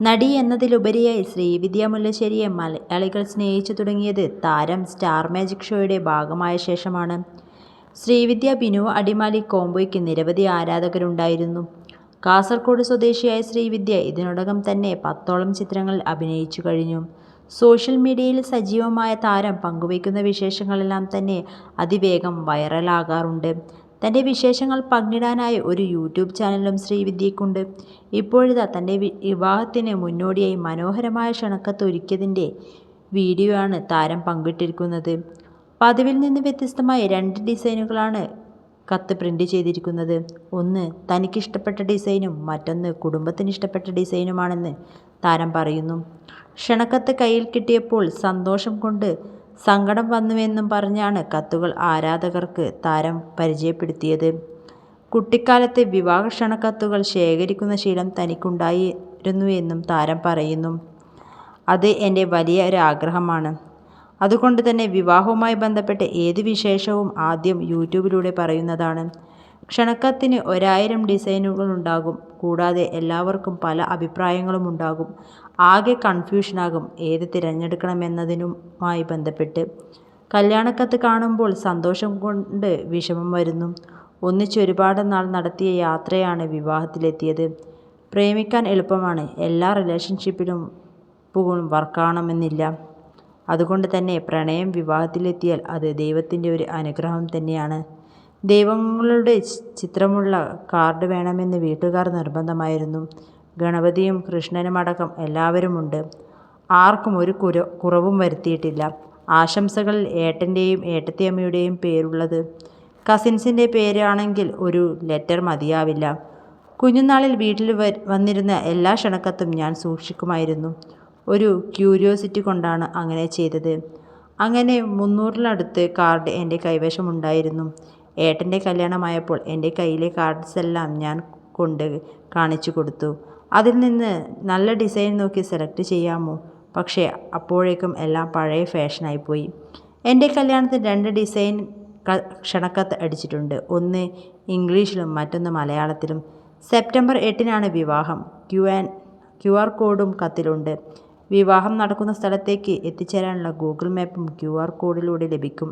നടി എന്നതിലുപരിയായി ശ്രീവിദ്യ മുല്ലശ്ശേരിയെ മലയാളികൾ സ്നേഹിച്ചു തുടങ്ങിയത് താരം സ്റ്റാർ മാജിക് ഷോയുടെ ഭാഗമായ ശേഷമാണ്. ശ്രീവിദ്യ ബിനു അടിമാലി കോംബോയ്ക്ക് നിരവധി ആരാധകരുണ്ടായിരുന്നു. കാസർഗോഡ് സ്വദേശിയായ ശ്രീവിദ്യ ഇതിനോടകം തന്നെ പത്തോളം ചിത്രങ്ങളിൽ അഭിനയിച്ചു കഴിഞ്ഞു. സോഷ്യൽ മീഡിയയിൽ സജീവമായ താരം പങ്കുവയ്ക്കുന്ന വിശേഷങ്ങളെല്ലാം തന്നെ അതിവേഗം വൈറലാകാറുണ്ട്. തന്റെ വിശേഷങ്ങൾ പങ്കിടാനായി ഒരു യൂട്യൂബ് ചാനലും ശ്രീവിദ്യയ്ക്കുണ്ട്. ഇപ്പോഴിതാ തന്റെ വിവാഹത്തിന് മുന്നോടിയായി മനോഹരമായ ക്ഷണക്കത്ത് ഒരുക്കിയതിന്റെ വീഡിയോ ആണ് താരം പങ്കിട്ടിരിക്കുന്നത്. പതിവിൽ നിന്ന് വ്യത്യസ്തമായ രണ്ട് ഡിസൈനുകളാണ് കത്ത് പ്രിന്റ് ചെയ്തിരിക്കുന്നത്. ഒന്ന് തനിക്കിഷ്ടപ്പെട്ട ഡിസൈനും മറ്റൊന്ന് കുടുംബത്തിന് ഇഷ്ടപ്പെട്ട ഡിസൈനുമാണെന്ന് താരം പറയുന്നു. ക്ഷണക്കത്ത് കയ്യിൽ കിട്ടിയപ്പോൾ സന്തോഷം കൊണ്ട് സങ്കടം വന്നുവെന്നും പറഞ്ഞാണ് കത്തുകൾ ആരാധകർക്ക് താരം പരിചയപ്പെടുത്തിയത്. കുട്ടിക്കാലത്തെ വിവാഹ ക്ഷണക്കത്തുകൾ ശേഖരിക്കുന്ന ശീലം തനിക്കുണ്ടായിരുന്നുവെന്നും താരം പറയുന്നു. അത് എന്റെ വലിയ ഒരാഗ്രഹമാണ്. അതുകൊണ്ട് തന്നെ വിവാഹവുമായി ബന്ധപ്പെട്ട ഏത് വിശേഷവും ആദ്യം യൂട്യൂബിലൂടെ പറയുന്നതാണ്. ക്ഷണക്കത്തിന് ഒരായിരം ഡിസൈനുകളുണ്ടാകും. കൂടാതെ എല്ലാവർക്കും പല അഭിപ്രായങ്ങളുമുണ്ടാകും. ആകെ കൺഫ്യൂഷനാകും ഏത് തിരഞ്ഞെടുക്കണമെന്നതിനുമായി ബന്ധപ്പെട്ട്. കല്യാണക്കത്ത് കാണുമ്പോൾ സന്തോഷം കൊണ്ട് വിഷമം വരുന്നു. ഒന്നിച്ച് ഒരുപാട് നാൾ നടത്തിയ യാത്രയാണ് വിവാഹത്തിലെത്തിയത്. പ്രേമിക്കാൻ എളുപ്പമാണ്. എല്ലാ റിലേഷൻഷിപ്പിലും വർക്കാവണമെന്നില്ല. അതുകൊണ്ട് തന്നെ പ്രണയം വിവാഹത്തിലെത്തിയാൽ അത് ദൈവത്തിന്റെ ഒരു അനുഗ്രഹം തന്നെയാണ്. ദൈവങ്ങളുടെ ചിത്രമുള്ള കാർഡ് വേണമെന്ന് വീട്ടുകാർ നിർബന്ധമായിരുന്നു. ഗണപതിയും കൃഷ്ണനുമടക്കം എല്ലാവരുമുണ്ട്. ആർക്കും ഒരു കുറവും വരുത്തിയിട്ടില്ല. ആശംസകളിൽ ഏട്ടന്റെയും ഏട്ടത്തിയമ്മയുടെയും പേരുള്ളത്. കസിൻസിന്റെ പേരാണെങ്കിൽ ഒരു ലെറ്റർ മതിയാവില്ല. കുഞ്ഞുനാളിൽ വീട്ടിൽ വന്നിരുന്ന എല്ലാ ക്ഷണക്കത്തും ഞാൻ സൂക്ഷിക്കുമായിരുന്നു. ഒരു ക്യൂരിയോസിറ്റി കൊണ്ടാണ് അങ്ങനെ ചെയ്തത്. അങ്ങനെ മുന്നൂറിനടുത്ത് കാർഡ് എന്റെ കൈവശമുണ്ടായിരുന്നു. ഏട്ടന്റെ കല്യാണമായപ്പോൾ എന്റെ കയ്യിലെ കാർഡ്സെല്ലാം ഞാൻ കൊണ്ട് കാണിച്ചു കൊടുത്തു. അതിൽ നിന്ന് നല്ല ഡിസൈൻ നോക്കി സെലക്ട് ചെയ്യാമോ. പക്ഷേ അപ്പോഴേക്കും എല്ലാം പഴയ ഫാഷനായിപ്പോയി. എന്റെ കല്യാണത്തിന് രണ്ട് ഡിസൈൻ ക്ഷണക്കത്ത് അടിച്ചിട്ടുണ്ട്. ഒന്ന് ഇംഗ്ലീഷിലും മറ്റൊന്ന് മലയാളത്തിലും. സെപ്റ്റംബർ എട്ടിനാണ് വിവാഹം. ക്യു ആൻ ക്യു ആർ കോഡും കത്തിലുണ്ട്. വിവാഹം നടക്കുന്ന സ്ഥലത്തേക്ക് എത്തിച്ചേരാനുള്ള ഗൂഗിൾ മാപ്പും ക്യു ആർ കോഡിലൂടെ ലഭിക്കും.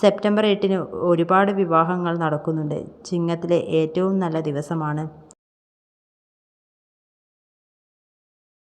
സെപ്റ്റംബർ എട്ടിന് ഒരുപാട് വിവാഹങ്ങൾ നടക്കുന്നുണ്ട്. ചിങ്ങത്തിലെ ഏറ്റവും നല്ല ദിവസമാണ്.